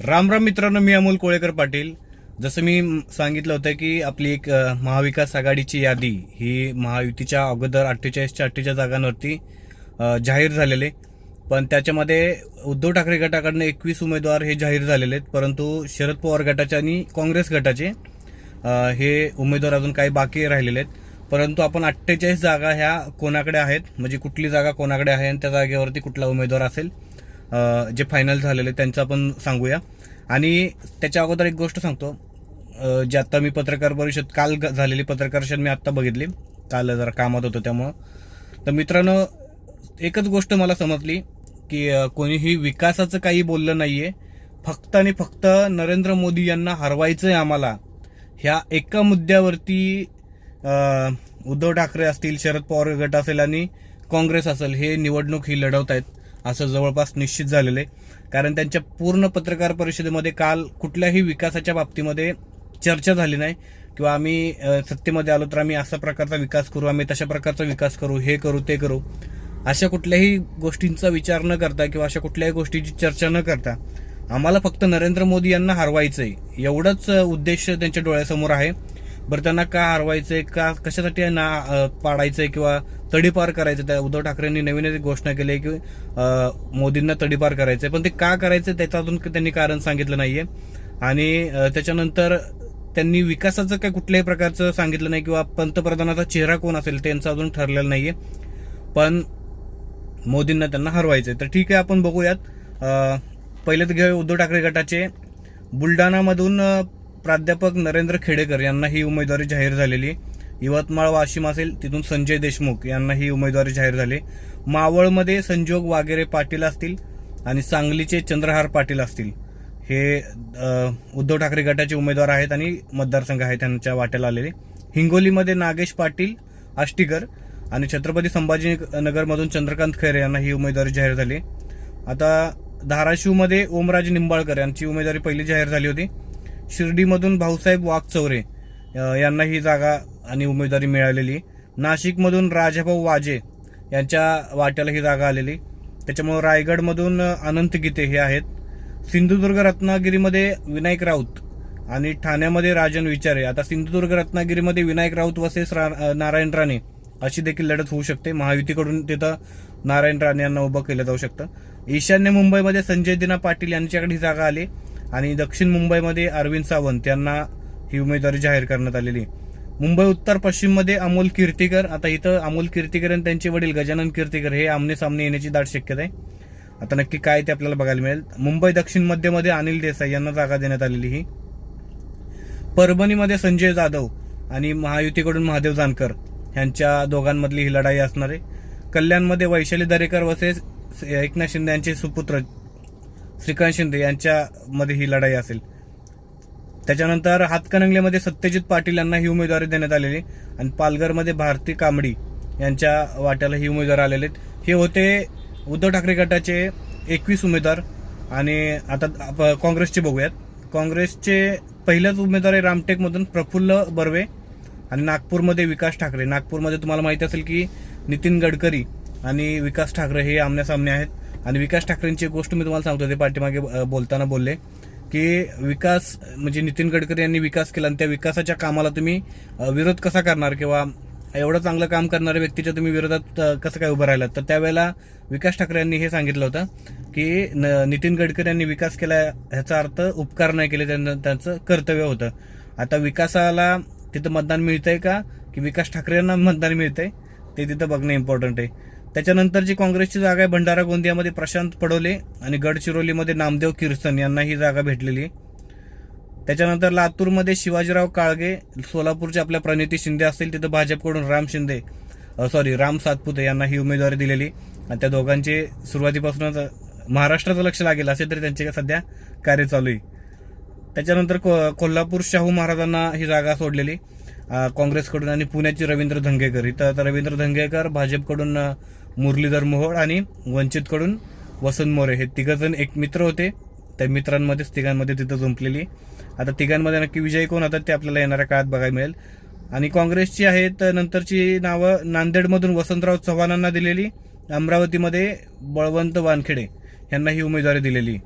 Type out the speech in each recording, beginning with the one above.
राम राम मित्रांनो मी अमोल कोळेकर पाटील. जसं मी सांगितलं होतं की आपली एक महाविकास आघाडीची यादी ही महायुतीच्या अगोदर अठ्ठेचाळीसच्या अठ्ठेचाळीस जागांवरती जाहीर झालेले पण त्याच्यामध्ये उद्धव ठाकरे गटाकडनं एकवीस उमेदवार हे जाहीर झालेले आहेत. परंतु शरद पवार गटाचे आणि काँग्रेस गटाचे हे उमेदवार अजून काही बाकी राहिलेले आहेत. परंतु आपण अठ्ठेचाळीस जागा ह्या कोणाकडे आहेत? म्हणजे कुठली जागा कोणाकडे आहे? आणि त्या जागेवरती कुठला उमेदवार असेल? जे फायनल झालेले त्यांचं आपण सांगूया. आणि त्याच्या अगोदर एक गोष्ट सांगतो. जे आत्ता मी पत्रकार परिषद काल ग- झालेली पत्रकार परिषद मी आत्ता बघितली. काल जरा कामात होतो त्यामुळं. तर मित्रांनो एकच गोष्ट मला समजली की कोणीही विकासाचं काही बोललं नाहीये. फक्त आणि फक्त नरेंद्र मोदी यांना हरवायचं आहे आम्हाला. ह्या एका मुद्द्यावरती उद्धव ठाकरे असतील शरद पवार गट असेल आणि काँग्रेस असेल हे निवडणूक ही लढवत आहेत असं जवळपास निश्चित झालेलं आहे. कारण त्यांच्या पूर्ण पत्रकार परिषदेमध्ये काल कुठल्याही विकासाच्या बाबतीमध्ये चर्चा झाली नाही. किंवा आम्ही सत्तेमध्ये आलो तर आम्ही असा प्रकारचा विकास करू आम्ही तशा प्रकारचा विकास करू हे करू ते करू. अशा कुठल्याही गोष्टींचा विचार न करता किंवा अशा कुठल्याही गोष्टीची चर्चा न करता आम्हाला फक्त नरेंद्र मोदी यांना हरवायचंय. एवढंच उद्देश त्यांच्या डोळ्यासमोर आहे. बरं त्यांना का हरवायचंय का कशासाठी ना पाडायचंय किंवा तडीपार करायचं त्या उद्धव ठाकरेंनी नवीन घोषणा केली आहे की मोदींना तडीपार करायचंय. पण ते का करायचं त्याचं अजून त्यांनी कारण सांगितलं नाहीये. आणि त्याच्यानंतर त्यांनी विकासाचं काही कुठल्याही प्रकारचं सांगितलं नाही किंवा पंतप्रधानाचा चेहरा कोण असेल त्यांचं अजून ठरलेलं नाहीये. पण मोदींना त्यांना हरवायचंय. तर ठीक आहे आपण बघूयात. पहिले तर घेऊया उद्धव ठाकरे गटाचे. बुलढाणामधून प्राध्यापक नरेंद्र खेडेकर यांना ही उमेदवारी जाहीर झालेली यवतमाळ वाशिम असेल तिथून संजय देशमुख यांना ही उमेदवारी जाहीर झाली मावळमध्ये संजोग वागेरे पाटील असतील आणि सांगलीचे चंद्रहार पाटील असतील. हे उद्धव ठाकरे गटाचे उमेदवार आहेत आणि मतदारसंघ आहेत त्यांच्या वाट्याला आलेले. हिंगोलीमध्ये नागेश पाटील आष्टीकर आणि छत्रपती संभाजीनगरमधून चंद्रकांत खैरे यांना ही उमेदवारी जाहीर झाली आता धाराशिवमध्ये ओमराज निंबाळकर यांची उमेदवारी पहिली जाहीर झाली होती. शिर्डीमधून भाऊसाहेब वाघचौरे यांना ही जागा आणि उमेदवारी मिळालेली. नाशिकमधून राजाभाऊ वाजे यांच्या वाट्याला ही जागा आलेली. त्याच्यामुळे रायगडमधून अनंत गीते हे आहेत. सिंधुदुर्ग रत्नागिरीमध्ये विनायक राऊत आणि ठाण्यामध्ये राजन विचारे. आता सिंधुदुर्ग रत्नागिरीमध्ये विनायक राऊत वसेस रा- नारायण राणे अशी देखील लढत होऊ शकते. महायुतीकडून तिथं नारायण राणे यांना उभं केलं जाऊ शकतं. ईशान्य मुंबईमध्ये संजय दिना पाटील यांच्याकडे ही जागा आली. आणि दक्षिण मुंबईमध्ये अरविंद सावंत यांना ही उमेदवारी जाहीर करण्यात आलेली. मुंबई उत्तर पश्चिममध्ये अमोल कीर्तीकर. आता इथं अमोल कीर्तीकर आणि त्यांचे वडील गजानन कीर्तीकर हे आमने सामने येण्याची दाट शक्यता आहे. आता नक्की काय ते आपल्याला बघायला मिळेल. मुंबई दक्षिण मध्यमध्ये अनिल देसाई यांना जागा देण्यात आलेली ही. परभणीमध्ये संजय जाधव आणि महायुतीकडून महादेव जानकर यांच्या दोघांमधली ही लढाई असणार आहे. कल्याणमध्ये वैशाली दरेकर वसे एकनाथ शिंदे यांचे सुपुत्र श्रीकांत शिंदे यांच्यामध्ये ही लढाई असेल. त्याच्यानंतर हातकणंगलेमध्ये सत्यजित पाटील यांना ही उमेदवारी देण्यात आलेली आणि पालघरमध्ये भारती कांबडी यांच्या वाट्याला ही उमेदवार आलेले आहेत. हे होते उद्धव ठाकरे गटाचे एकवीस उमेदवार आणि आता आप- काँग्रेसचे बघूयात. काँग्रेसचे पहिलेच उमेदवार आहे रामटेकमधून प्रफुल्ल बर्वे आणि नागपूरमध्ये विकास ठाकरे. नागपूरमध्ये तुम्हाला माहिती असेल की नितीन गडकरी आणि विकास ठाकरे हे आमण्यासामने आहेत. आणि विकास ठाकरेंची एक गोष्ट मी तुम्हाला सांगतो ते पाठीमागे बोलताना बोलले की विकास म्हणजे नितीन गडकरी यांनी विकास केला आणि त्या विकासाच्या कामाला तुम्ही विरोध कसा करणार किंवा एवढं चांगलं काम करणाऱ्या व्यक्तीच्या तुम्ही विरोधात कसं काय उभं राहिलात? तर त्यावेळेला विकास ठाकरे यांनी हे सांगितलं होतं की न- नितीन गडकरी यांनी विकास केला ह्याचा अर्थ उपकार नाही केले त्यांना त्यांचं कर्तव्य होतं. आता विकासाला तिथं मतदान मिळतंय का? की विकास ठाकरे यांना मतदान मिळतंय? ते तिथं बघणं इम्पॉर्टंट आहे. त्याच्यानंतरची काँग्रेसची जागा आहे भंडारा गोंदियामध्ये प्रशांत पडोले आणि गडचिरोलीमध्ये नामदेव किर्सन यांना ही जागा भेटलेली त्याच्यानंतर लातूरमध्ये शिवाजीराव काळगे सोलापूरच्या आपल्या प्रणिती शिंदे असतील तिथं भाजपकडून राम शिंदे सॉरी राम सातपुते यांना ही उमेदवारी दिलेली आणि त्या दोघांचे सुरुवातीपासूनच महाराष्ट्राचं लक्ष लागेल असे तरी त्यांचे सध्या कार्य चालू आहे. त्याच्यानंतर को- कोल्हापूर शाहू महाराजांना ही जागा सोडलेली काँग्रेसकडून आणि पुण्याची रवींद्र धंगेकर. इथं आता रवींद्र धंगेकर भाजपकडून मुरलीधर मोहोळ आणि वंचितकडून वसंत मोरे. हे तिघजण एक मित्र होते. त्या मित्रांमध्येच तिघांमध्ये तिथं जुंपलेली आता तिघांमध्ये नक्की विजयी कोण होतात ते आपल्याला येणाऱ्या काळात बघायला मिळेल. आणि काँग्रेसची आहेत नंतरची नावं नांदेडमधून वसंतराव चव्हाणांना दिलेली. अमरावतीमध्ये बळवंत वानखेडे यांना ही उमेदवारी दिलेली.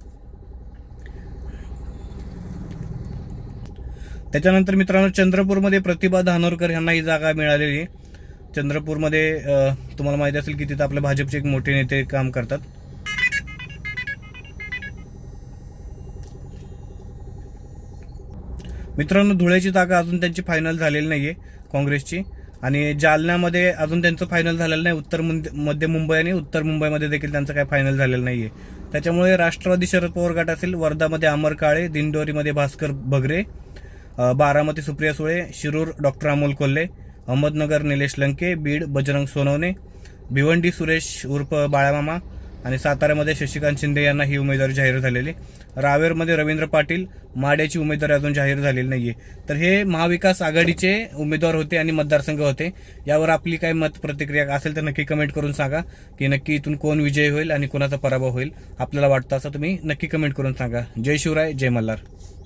त्याच्यानंतर मित्रांनो चंद्रपूरमध्ये प्रतिभा धानोरकर यांना ही जागा मिळालेली. आहे चंद्रपूरमध्ये तुम्हाला माहिती असेल की तिथं आपले भाजपचे एक मोठे नेते काम करतात. मित्रांनो धुळ्याची जागा अजून त्यांची फायनल झालेली नाही आहे काँग्रेसची. आणि जालन्यामध्ये अजून त्यांचं फायनल झालेलं नाही. उत्तर मध्य मुंबई आणि उत्तर मुंबईमध्ये देखील त्यांचं काय फायनल झालेलं नाही आहे त्याच्यामुळे राष्ट्रवादी शरद पवार गट असेल वर्धामध्ये अमर काळे दिंडोरीमध्ये भास्कर भगरे बारामती सुप्रिया सुळे शिरूर डॉक्टर अमोल कोल्हे अहमदनगर निलेश लंके बीड बजरंग सोनवणे भिवंडी सुरेश उर्फ बाळामामा आणि साताऱ्यामध्ये शशिकांत शिंदे यांना ही उमेदवारी जाहीर झालेली. रावेरमध्ये रवींद्र पाटील माड्याची उमेदवारी अजून जाहीर झालेली नाहीये. तर हे महाविकास आघाडीचे उमेदवार होते आणि मतदारसंघ होते. यावर आपली काय मत प्रतिक्रिया असेल तर नक्की कमेंट करून सांगा की नक्की इथून कोण विजय होईल आणि कोणाचा पराभव होईल आपल्याला वाटतं असं तुम्ही नक्की कमेंट करून सांगा. जय शिवराय जय मल्हार.